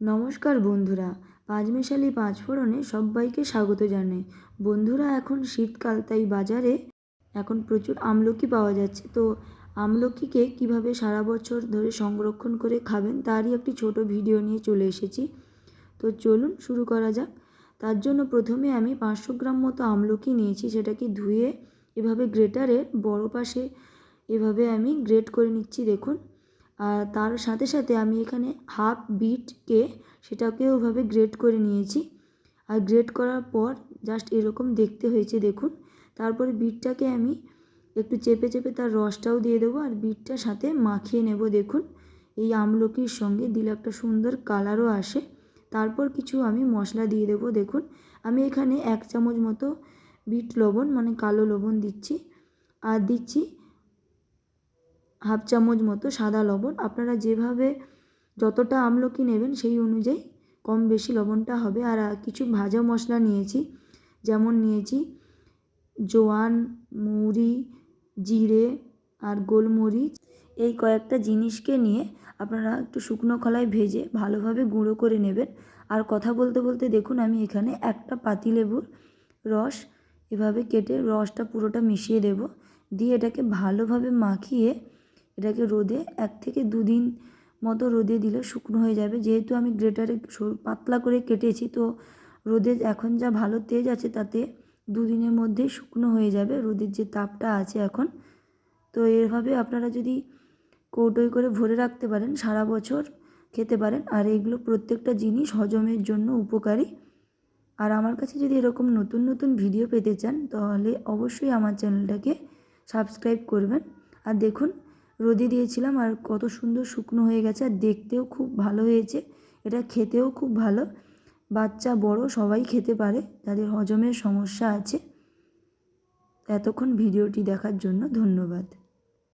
নমস্কার বন্ধুরা, পাঁচমেশালি পাঁচফোড়নে সবাইকে স্বাগত জানাই। বন্ধুরা, এখন শীতকাল, তাই বাজারে এখন প্রচুর আমলকি পাওয়া যাচ্ছে। তো আমলকিকে কীভাবে সারা বছর ধরে সংরক্ষণ করে খাবেন, তারই একটি ছোট ভিডিও নিয়ে চলে এসেছি। তো চলুন শুরু করা যাক। তার জন্য প্রথমে আমি পাঁচশো গ্রাম মতো আমলকি নিয়েছি, সেটাকে ধুয়ে এভাবে গ্রেটারের বড় পাশে এভাবে আমি গ্রেট করে নিচ্ছি, দেখুন। আর তার সাথে সাথে আমি এখানে হাফ বিটকে সেটাকেও ওভাবে গ্রেট করে নিয়েছি। আর গ্রেড করার পর জাস্ট এরকম দেখতে হয়েছে, দেখুন। তারপরে বিটটাকে আমি একটু চেপে চেপে তার রসটাও দিয়ে দেবো আর বিটটার সাথে মাখিয়ে নেব, দেখুন। এই আমলকির সঙ্গে দিলে একটা সুন্দর কালারও আসে। তারপর কিছু আমি মশলা দিয়ে দেবো, দেখুন। আমি এখানে এক চামচ মতো বিট লবণ মানে কালো লবণ দিচ্ছি। আর দিচ্ছি হাফ চামচ মতো সাদা লবণ। আপনারা যেভাবে যতটা আমলকি নেবেন সেই অনুযায়ী কম বেশি লবণটা হবে। আর কিছু ভাজা মশলা নিয়েছি। যেমন নিয়েছি জোয়ান মৌরি জিরে আর গোলমরিচ। এই কয়েকটা জিনিসকে নিয়ে আপনারা একটু শুকনো খোলায় ভেজে ভালোভাবে গুঁড়ো করে নেবেন। আর কথা বলতে বলতে দেখুন, আমি এখানে একটা পাতিলেবুর রস এভাবে কেটে রসটা পুরোটা মিশিয়ে দেব। দিয়ে এটাকে ভালোভাবে মাখিয়ে এটাকে রোদে এক থেকে দুদিন মতো রোদে দিলে শুকনো হয়ে যাবে। যেহেতু আমি গ্রেটারে পাতলা করে কেটেছি, তো রোদে এখন যা ভালো তেজ আছে তাতে দুদিনের মধ্যেই শুকনো হয়ে যাবে, রোদের যে তাপটা আছে এখন। তো এভাবে আপনারা যদি কৌটোয় করে ভরে রাখতে পারেন, সারা বছর খেতে পারেন, আর এগুলো প্রত্যেকটা জিনিস হজমের জন্য উপকারী। আর আমার কাছে যদি এরকম নতুন নতুন ভিডিও পেতে চান, তাহলে অবশ্যই আমার চ্যানেলটাকে সাবস্ক্রাইব করবেন। আর দেখুন রোদে দিয়েছিলাম আর কত সুন্দর শুকনো হয়ে গেছে আর দেখতেও খুব ভালো হয়েছে। এটা খেতেও খুব ভালো। বাচ্চা, বড়, সবাই খেতে পারে। যাদের হজমের সমস্যা আছে। এতক্ষণ ভিডিওটি দেখার জন্য ধন্যবাদ।